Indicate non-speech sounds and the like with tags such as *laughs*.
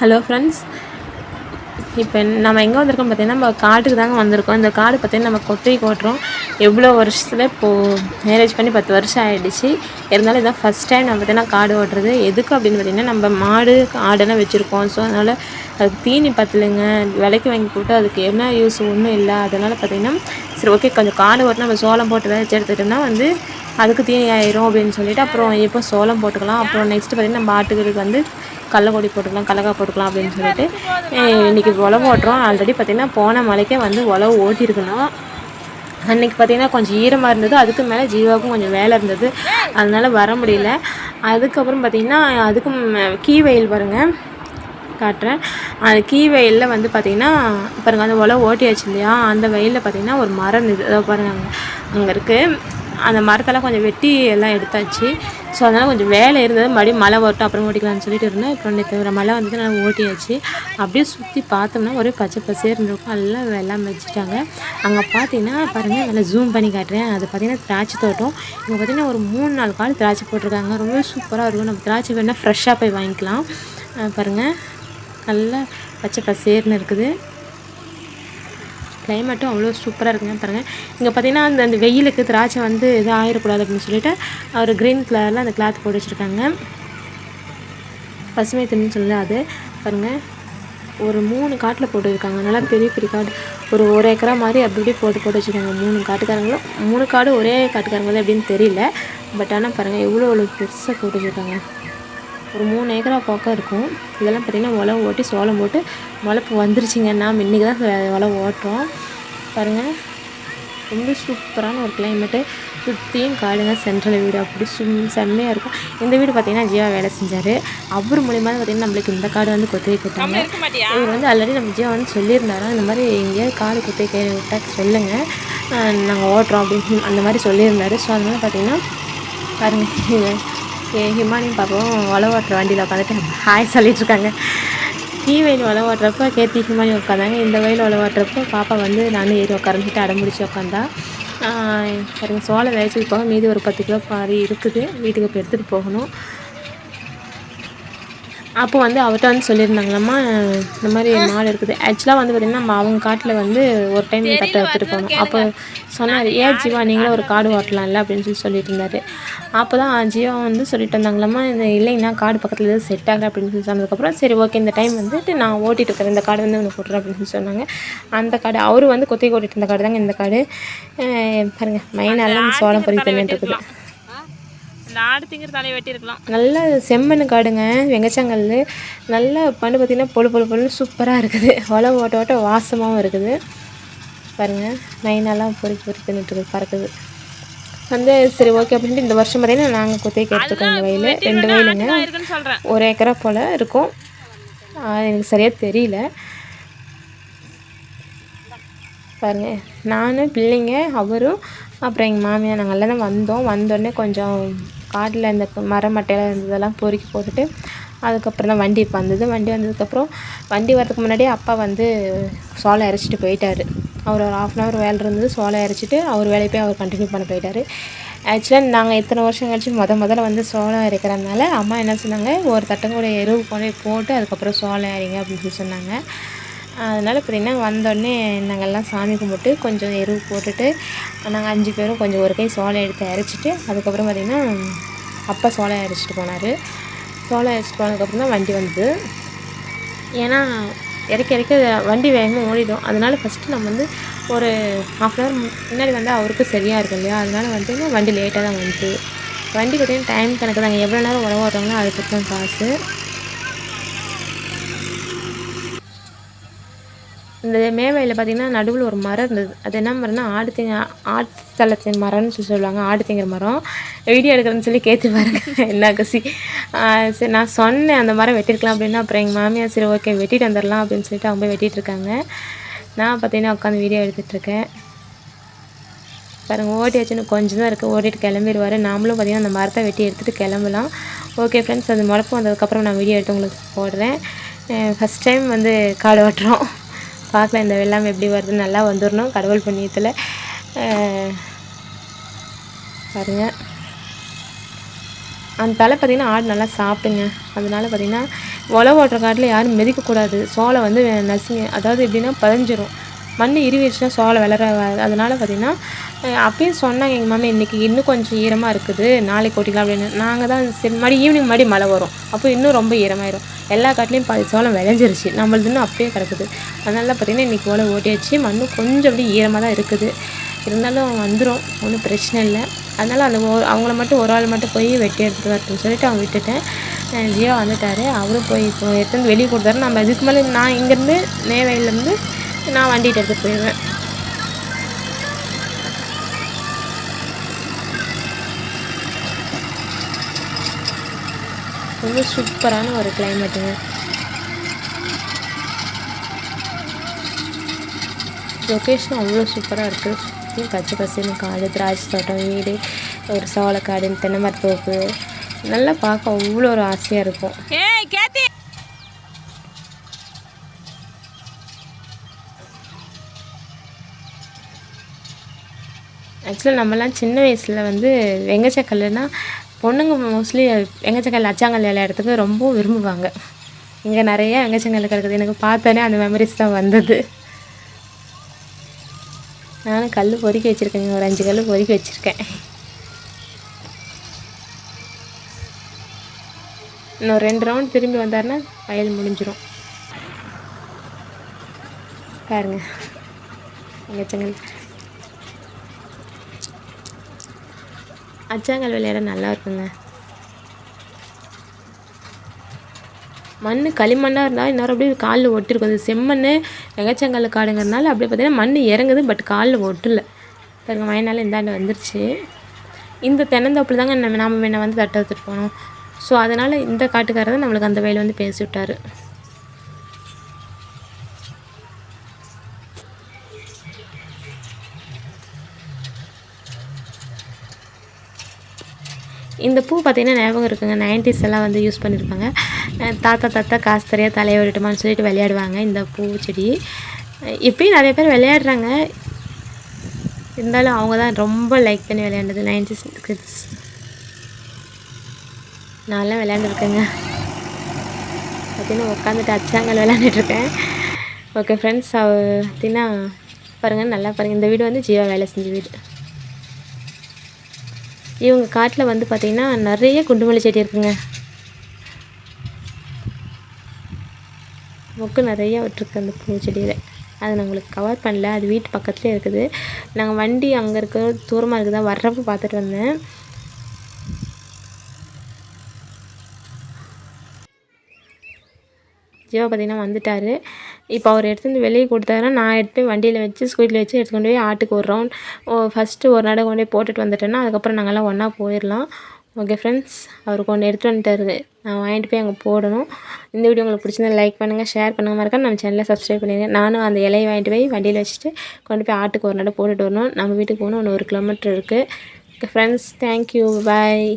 Hello friends இப்போ நம்ம எங்கே வந்திருக்கோம் பார்த்தீங்கன்னா நம்ம காட்டுக்கு தாங்க வந்திருக்கோம். இந்த காடு பார்த்திங்கன்னா நம்ம கொத்தைக்கு ஓட்டுறோம் எவ்வளோ வருஷத்தில் இப்போது மேரேஜ் பண்ணி பத்து வருஷம் ஆகிடுச்சு இருந்தாலும் இதான் ஃபஸ்ட் டைம் நம்ம பார்த்தீங்கன்னா காடு ஓட்டுறது. எதுக்கு அப்படின்னு பார்த்திங்கன்னா நம்ம மாடு ஆடெல்லாம் வச்சுருக்கோம். ஸோ அதனால் அதுக்கு தீனி பத்தலைங்க. விலைக்கு வாங்கி போட்டு அதுக்கு என்ன யூஸ் ஒன்றும் இல்லை. அதனால் பார்த்திங்கன்னா சரி ஓகே கொஞ்சம் காடு ஓட்டினா நம்ம சோளம் போட்டு விதைச்சி எடுத்துட்டோம்னா வந்து அதுக்கு தீனி ஆயிரும் அப்படின்னு சொல்லிட்டு அப்புறம் இப்போ சோளம் போட்டுக்கலாம். அப்புறம் நெக்ஸ்ட் பார்த்திங்கன்னா நம்ம ஆட்டுகளுக்கு வந்து கடலக்கொடி போட்டுக்கலாம் கடலக்காய் போட்டுக்கலாம் அப்படின்னு சொல்லிட்டு இன்றைக்கி இன்னைக்கு உழவு ஓட்டுறோம். ஆல்ரெடி பார்த்திங்கன்னா போன மலைக்கே வந்து உழவு ஓட்டியிருக்கணும் அன்றைக்கி பார்த்திங்கன்னா கொஞ்சம் ஈரமாக இருந்தது. அதுக்கு மேலே ஜீவாவுக்கும் கொஞ்சம் வேலை இருந்தது. அதனால் வர முடியல. அதுக்கப்புறம் பார்த்திங்கன்னா அதுக்கும் கீ வெயில் பாருங்கள் காட்டுறேன். அந்த கீ வெயிலில் வந்து பார்த்திங்கன்னா பாருங்கள் அந்த உழவு ஓட்டியாச்சு இல்லையா? அந்த வெயிலில் பார்த்திங்கன்னா ஒரு மரம் இருந்தது அதை பாருங்கள் அங்கே அங்கே இருக்குது அந்த மரத்தெல்லாம் கொஞ்சம் வெட்டி எல்லாம் எடுத்தாச்சு. ஸோ அதனால் கொஞ்சம் வேலை இருந்தது. மறுபடியும் மழை வரட்டும் அப்புறம் ஓட்டிக்கலாம்னு சொல்லிட்டு இருந்தேன். இப்போ நேற்று மழை வந்து நாங்கள் ஓட்டியாச்சு அப்படியே சுற்றி பார்த்தோம்னா ஒரே பச்சை பசேர்னு இருக்கும். எல்லாம் எல்லாம் வச்சுட்டாங்க. அங்கே பார்த்தீங்கன்னா பாருங்கள் நல்லா ஜூம் பண்ணி காட்டுறேன். அது பார்த்தீங்கன்னா திராட்சை தோட்டம். இங்கே பார்த்தீங்கன்னா ஒரு மூணு நாலு கால் திராட்சை போட்டிருக்காங்க. ரொம்ப சூப்பராக இருக்கும். நம்ம திராட்சை வேணால் ஃப்ரெஷ்ஷாக போய் வாங்கிக்கலாம். பாருங்கள் நல்லா பச்சை பசேர்னு இருக்குது. கிளைமேட்டும் அவ்வளோ சூப்பராக இருக்குங்க பாருங்கள் இங்கே பார்த்தீங்கன்னா அந்த அந்த வெயிலுக்கு திராட்சை வந்து இது ஆயிடக்கூடாது அப்படின்னு சொல்லிட்டு ஒரு க்ரீன் கலரில் அந்த கிளாத் போட்டு வச்சுருக்காங்க. பசுமை தண்ணின்னு சொல்லி அது. பாருங்கள் ஒரு மூணு காட்டில் போட்டுருக்காங்க. நல்லா பெரிய பெரிய காடு. ஒரு ஒரு ஏக்கரா மாதிரி அப்படி இப்படி போட்டு போட்டு வச்சுருக்காங்க. மூணு காட்டுக்காரங்களும் மூணு காடு ஒரே காட்டுக்காரங்களும் எப்படின்னு தெரியல. பட் ஆனால் பாருங்கள் எவ்வளோ எவ்வளோ பெருசாக போட்டு வச்சுருக்காங்க. ஒரு மூணு ஏக்கரா பக்கம் இருக்கும். இதெல்லாம் பார்த்திங்கன்னா உழவு ஓட்டி சோளம் போட்டு முளைப்பு வந்துருச்சுங்க. நாம் இன்றைக்கி தான் உழவு ஓட்டுறோம். பாருங்கள் ரொம்ப சூப்பரான ஒரு கிளைமேட்டு சுற்றியும் காடுங்க சென்ட்ரல் வீடு. அப்படி சும் செம்மையாக இருக்கும். இந்த வீடு பார்த்திங்கன்னா ஜீவா வேலை செஞ்சார். அவர் மூலியமாக தான் பார்த்திங்கன்னா நம்மளுக்கு இந்த காடு வந்து கொத்தகை கொடுத்தாங்க இவர் வந்து ஆல்ரெடி நம்ம ஜீவா வந்து சொல்லியிருந்தாரா. இந்த மாதிரி எங்கேயாவது காடு கொத்தகை விட்டா சொல்லுங்கள் நாங்கள் ஓட்டுறோம் அப்படின்னு அந்த மாதிரி சொல்லியிருந்தாரு. ஸோ அதனால் பார்த்திங்கன்னா பாருங்கள் என் ஹிமானியும் பாப்பாவும் உழவு ஓட்டுற வண்டியில் உட்காந்துட்டு ஹாய் சொல்லிட்டு இருக்காங்க டீ வெயில் உழவு ஓட்டுறப்போ கேத்தி ஹிமானி உட்காந்தாங்க இந்த வயலில் உழவு ஓட்டுறப்போ பாப்பா வந்து நானும் ஏறி உட்காந்துட்டு அடம்பிடிச்சு உட்காந்தா சரிங்க சோளம் விளைச்சிட்டு போக மீதி ஒரு பத்து கிலோ பாதி இருக்குது. வீட்டுக்கு போய் எடுத்துகிட்டு போகணும். அப்போ வந்து அவர்கிட்ட வந்து சொல்லியிருந்தாங்களாம்மா இந்த மாதிரி மாடு இருக்குது. ஆக்சுவலாக வந்து பார்த்திங்கன்னா நம்ம அவங்க காட்டில் வந்து ஒரு டைம் தட்டை எடுத்துகிட்டு போகணும். அப்போ சொன்னார் ஏன் ஜீவா நீங்களும் ஒரு காடு ஓட்டலாம்ல அப்படின்னு சொல்லி சொல்லிட்டு இருந்தாரு. அப்போ தான் ஜீவா வந்து சொல்லிட்டு இருந்தாங்களாம்மா இந்த இல்லைன்னா காடு பக்கத்தில் எதுவும் செட் ஆகல அப்படின்னு சொல்லி சொன்னதுக்கப்புறம் சரி ஓகே இந்த டைம் வந்துட்டு நான் ஓட்டிட்டு இருக்கிறேன். இந்த காடு வந்து உனக்கு போட்டுறேன் அப்படின்னு சொல்லி சொன்னாங்க. அந்த காடு அவர் வந்து கொத்தி ஓட்டிட்டு இருந்த காடு தாங்க இந்த காடு. பாருங்கள் மைனாலாம் சோளம் பொறி தண்ணிட்டு இருக்குது ஆடு திங்கிற தலையை வெட்டி இருக்கலாம். நல்ல செம்மண் காடுங்க வெங்கச்சங்கல் நல்ல பண்ணு பார்த்தீங்கன்னா பொழு பொழு பொழுன்னு சூப்பராக இருக்குது. உழவு ஓட்ட ஓட்ட வாசமாகவும் இருக்குது. பாருங்கள் மைனாலாம் பொறுக்கி பொறுக்கி தின்னுட்டு பறக்குது. வந்து சரி ஓகே அப்படின்ட்டு இந்த வருஷம் பார்த்தீங்கன்னா நாங்கள் குத்தைக்கு எடுத்துட்டோம் இந்த வயல். ரெண்டு வயலுங்க. ஒரு ஏக்கரா போல் இருக்கும். எனக்கு சரியாக தெரியல. பாருங்க நான் பிள்ளைங்க அவரும் அப்புறம் எங்கள் மாமியார் நாங்கள் எல்லாம் தான் வந்தோம் வந்தோடனே கொஞ்சம் காட்டில் இந்த மரம் மட்டையில் இருந்ததெல்லாம் பொறுக்கி போட்டுட்டு அதுக்கப்புறம் தான் வண்டி இப்போ வந்தது. வண்டி வந்ததுக்கப்புறம் வண்டி வரதுக்கு முன்னாடியே அப்பா வந்து சோளம் இறச்சிட்டு போயிட்டார். அவர் ஒரு ஆஃப் அன் ஹவர் வேலை இருந்தது. சோளம் இறச்சிட்டு அவர் வேலையை போய் அவர் கண்டினியூ பண்ண போயிட்டார். ஆக்சுவலாக நாங்கள் இத்தனை வருஷம் கழிச்சு முத முதல்ல வந்து சோளம் இறக்கிறதுனால அம்மா என்ன சொன்னாங்க ஒரு தட்டங்கூட எருவு கொண்டு போய் போட்டு அதுக்கப்புறம் சோளம் இறைங்க அப்படின்னு சொல்லி சொன்னாங்க. அதனால் பார்த்திங்கன்னா வந்தோடனே நாங்கள்லாம் சாமி கும்பிட்டு கொஞ்சம் எருவு போட்டுட்டு நாங்கள் அஞ்சு பேரும் கொஞ்சம் ஒரு கை சோளம் எடுத்து அரைச்சிட்டு அதுக்கப்புறம் பார்த்திங்கன்னா அப்பா சோளம் அரைச்சிட்டு போனார். சோளம் அரைச்சிட்டு போனதுக்கப்புறம் தான் வண்டி வந்தது. ஏன்னா இறக்க இறக்க வண்டி வேகமாக ஓடிடும். அதனால ஃபஸ்ட்டு நம்ம வந்து ஒரு ஹாஃப் அன் ஹவர் முன்னாடி வந்தால் அவருக்கு சரியாக இருக்கும் இல்லையா? அதனால வந்து வண்டி லேட்டாக தான் வந்துது. வண்டி பார்த்திங்கன்னா டைம் கணக்கு தாங்க. எவ்வளோ நேரம் உழவு ஓடுறாங்களோ அதுக்கு தான் காசு. இந்த மேவையில் பார்த்திங்கன்னா நடுவில் ஒரு மரம் இருந்தது. அது என்ன மரம்னா ஆடு திங்க ஆட்டுத்தளத்தின் மரம்னு சொல்லி சொல்லுவாங்க. ஆடு திங்கிற மரம். வீடியோ எடுக்கிறேன்னு சொல்லி கேட்டு பாருங்க. *laughs* என்ன கசி. சரி நான் சொன்னேன் அந்த மரம் வெட்டிருக்கலாம் அப்படின்னா அப்புறம் எங்கள் மாமியார் சரி ஓகே வெட்டிட்டு வந்துடலாம் அப்படின்னு சொல்லிட்டு அவங்க போய் இருக்காங்க. நான் பார்த்தீங்கன்னா உட்காந்து வீடியோ எடுத்துகிட்ருக்கேன் பாருங்க ஓட்டி வச்சுன்னு கொஞ்சம் தான் இருக்குது ஓட்டிட்டு கிளம்பிடுவார். நாமளும் பார்த்திங்கன்னா அந்த மரத்தை வெட்டி எடுத்துகிட்டு கிளம்பலாம். ஓகே ஃப்ரெண்ட்ஸ் அது முளப்பு வந்ததுக்கப்புறம் நான் வீடியோ எடுத்து உங்களுக்கு போடுறேன். ஃபஸ்ட் டைம் வந்து காடு ஓட்டுறோம் பார்க்கலாம் இந்த வெள்ளம் எப்படி வருது நல்லா வந்துடணும் கடவுள் புண்ணியத்தில். பாருங்கள் அந்த தலை பார்த்திங்கன்னா ஆடு நல்லா சாப்பிட்டுங்க அதனால பார்த்திங்கன்னா உழவு ஓட்டுற காட்டில் யாரும் மிதிக்கக்கூடாது. சோளம் வந்து நசுங்க அதாவது எப்படின்னா பதிஞ்சிரும். மண் இருவிடுச்சுன்னா சோளம் வளர அதனால் பார்த்திங்கன்னா அப்பயும் சொன்னாங்க எங்கள் மாமி இன்றைக்கி இன்னும் கொஞ்சம் ஈரமாக இருக்குது நாளைக்கு ஓட்டிக்கலாம் அப்படின்னு. நாங்கள் தான் சரி மறுபடி ஈவினிங் மறுபடி மழை வரும். அப்போ இன்னும் ரொம்ப ஈரமாயிரும். எல்லா காட்டிலையும் பாதி சோளம் விளைஞ்சிருச்சு. நம்மளது இன்னும் அப்படியே கிடக்குது. அதனால பார்த்திங்கன்னா இன்றைக்கி ஓலை ஓட்டியாச்சு மண் கொஞ்சம் அப்படியே ஈரமாக தான் இருக்குது. இருந்தாலும் வந்துடும் ஒன்றும் பிரச்சனை இல்லை. அதனால் அந்த ஒரு அவங்கள மட்டும் ஒரு ஆள் மட்டும் போய் வெட்டி எடுத்துகிட்டு வரட்டும்னு சொல்லிட்டு அவங்க விட்டுட்டேன். ஜியோ வந்துட்டார். அவரும் போய் இப்போ எடுத்துகிட்டு வந்து வெளியே கொடுத்தாரு. நம்ம இதுக்கு மேலே நான் இங்கேருந்து நெய்வேலியிலேருந்து நான் வண்டிகிட்ட எடுத்து போயிடுவேன். ரொம்ப சூப்பரான ஒரு கிளைமேட்டுங்க லொக்கேஷன் அவ்வளோ சூப்பராக இருக்குது பச்சை பசுன்னு காடு திராட்சை தோட்டம் வீடு ஒரு சோளக்காடு தென்னை மரத்தோப்பு. நல்லா பார்க்க அவ்வளோ ஒரு ஆசையாக இருக்கும். ஏய் கேத்தி! ஆக்சுவலாக நம்மலாம் சின்ன வயசில் வந்து வெங்கச்சக்கல்லுனா பொண்ணுங்க மோஸ்ட்லி வெங்கச்சக்கல் அச்சாங்கல் விளையாடுறதுக்கு ரொம்ப விரும்புவாங்க. இங்கே நிறைய வெங்கச்சங்கல் கிடக்குது. எனக்கு பார்த்தோன்னே அந்த மெமரிஸ் தான் வந்தது. நானும் கல் பொறுக்கி வச்சுருக்கேங்க. ஒரு அஞ்சு கல் பொறுக்கி வச்சுருக்கேன். இன்னும் ரெண்டு ரவுண்ட் திரும்பி வந்தாருன்னா வயல் முடிஞ்சிடும் பாருங்க. வெங்கச்சங்கல் அச்சாங்கல் விளையாட நல்லா இருக்குங்க. மண் களிமண்ணாக இருந்தால் இன்னொரு அப்படியே காலில் ஒட்டிருக்கும். அது செம்மண் வெங்கச்சங்கல் காடுங்கிறதுனால அப்படியே பார்த்தீங்கன்னா மண் இறங்குது பட் காலில் ஒட்டல. பாருங்க மழைனால இந்தாண்டு வந்துருச்சு. இந்த தென்னந்தோப்பில் தாங்க நம்ம நாம வேணா வந்து தட்டை எடுத்துகிட்டு போனோம். ஸோ அதனால் இந்த காட்டுக்காரர் தான் நம்மளுக்கு அந்த வயல் வந்து பேசி விட்டார் இந்த பூ பார்த்தீங்கன்னா ஞாபகம் இருக்குங்க. நைன்டிஸ் எல்லாம் வந்து யூஸ் பண்ணியிருப்பாங்க. தாத்தா தாத்தா காசு தரையா தலையை விட்டுமான்னு சொல்லிட்டு விளையாடுவாங்க இந்த பூச்செடி அஹ் இப்பயும் நிறைய பேர் விளையாடுறாங்க. இருந்தாலும் அவங்க தான் ரொம்ப லைக் பண்ணி விளையாண்டது நைன்டிஸ் கிட்ஸ் நான்லாம் விளையாண்டுருக்கேங்க. பார்த்தீங்கன்னா உட்காந்துட்டு அச்சாங்கல் விளையாண்டுட்ருக்கேன். ஓகே ஃப்ரெண்ட்ஸ் பார்த்தீங்கன்னா பாருங்கள் நல்லா பாருங்கள் இந்த வீடு வந்து ஜீவா வேலை செஞ்ச வீடு. இவங்க காட்டில் வந்து பார்த்திங்கன்னா நிறைய குண்டுமல்லி செடி இருக்குங்க. மொக்கு நிறையா விட்டுருக்கு அந்த பூச்செடியில் அதை நான் உங்களுக்கு கவர் பண்ணல. அது வீட்டு பக்கத்துலேயே இருக்குது. நாங்கள் வண்டி அங்கே இருக்க தூரமாக இருக்குதா வர்றப்போ பார்த்துட்டு வந்தேன். ஜீவா பார்த்தீங்கன்னா வந்துட்டார். இப்போ அவர் எடுத்து வந்து வெளியே கொடுத்தாருன்னா நான் எடுத்து வண்டியில் வச்சு ஸ்கூட்டியில் வச்சு எடுத்து கொண்டு போய் ஆட்டுக்கு ஒரு ரவுண்ட் ஃபஸ்ட்டு ஒரு நாடகம் கொண்டு போய் போட்டுட்டு வந்துட்டேன்னா அதுக்கப்புறம் நாங்கள்லாம் ஒன்றா போயிடலாம். ஓகே ஃப்ரெண்ட்ஸ் அவர் கொண்டு எடுத்துகிட்டு வந்துட்டாரு. நான் வாங்கிட்டு போய் அங்கே போடணும். இந்த வீடியோ உங்களுக்கு பிடிச்சிருந்தா லைக் பண்ணுங்கள் ஷேர் பண்ணுங்க. மறக்காம நம்ம சேனலை சப்ஸ்கிரைப் பண்ணிடுங்க நானும் அந்த இலையை வாங்கிட்டு போய் வண்டியில் வச்சுட்டு கொண்டு போய் ஆட்டுக்கு ஒரு நடை போட்டுட்டு வரணும். நம்ம வீட்டுக்கு போகணும் ஒன்று ஒரு கிலோமீட்டர் இருக்குது ஓகே ஃப்ரெண்ட்ஸ் தேங்க்யூ பாய்